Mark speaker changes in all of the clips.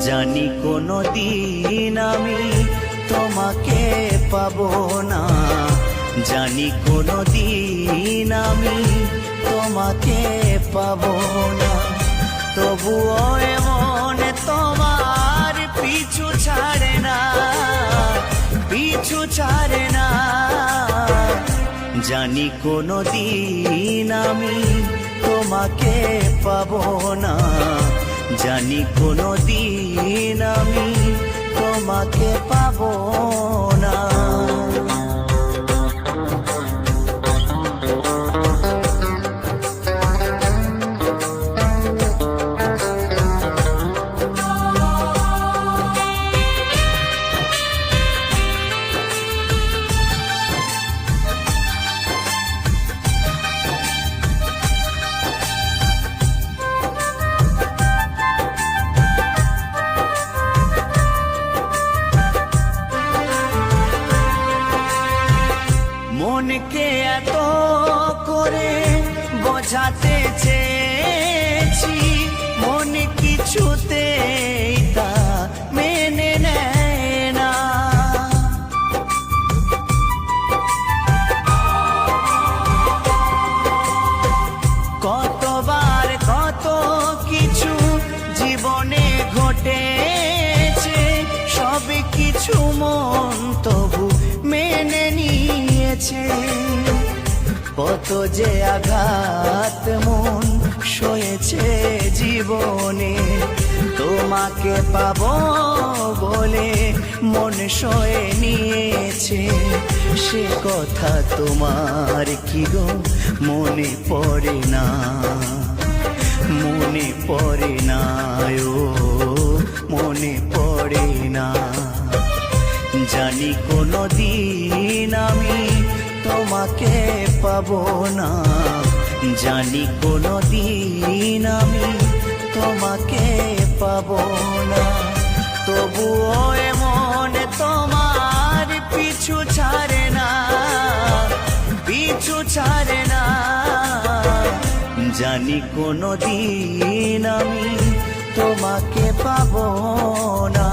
Speaker 1: জানি কোনো দিন আমি তোমাকে পাব না। জানি কোনো দিন আমি তোমাকে পাব না। তবুও এমন তোমার পিছু ছাড়ে না, পিছু ছাড়ে না। জানি কোনো দিন আমি তোমাকে পাব না। জানি কোনো দিন বোঝাতে চেয়েছি, মন কিছুতে তা মেনে না। কতবার কত কিছু জীবনে ঘটেছে সব কিছু মেনে নিয়েছে। কত যে আঘাত মন সয়েছে জীবনে, তোমাকে পাব বলে মন সয়ে নিয়েছে। সে কথা তোমার কি গো? মনে পড়ে না, মনে পড়ে না ও, মনে পড়ে না। জানি কোনো দিন আমি তোমাকে পাবো না। জানি কোনো দিন আমি তোমাকে পাবো না। তবুও এমন তোমার পিছু ছাড়ে না, পিছু ছাড়ে না। জানি কোনো দিন আমি তোমাকে পাবো না।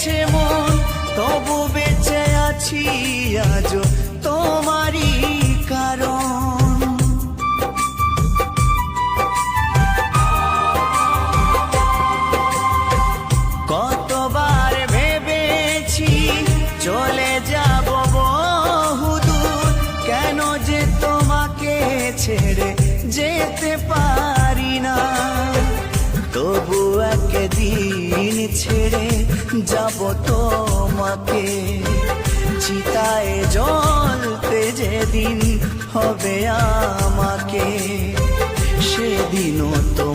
Speaker 1: হয়েছে মন, তবু বেঁচে আছি আজ তোমারই কারণ। কতবার ভেবেছি চলে যাব কেন যে তোমাকে ছেড়ে যেতে পারি একদিন ছেড়ে যাব তোমাকে। চিতায় জলতে যেদিন হবে আমাকে সেদিনও ভুল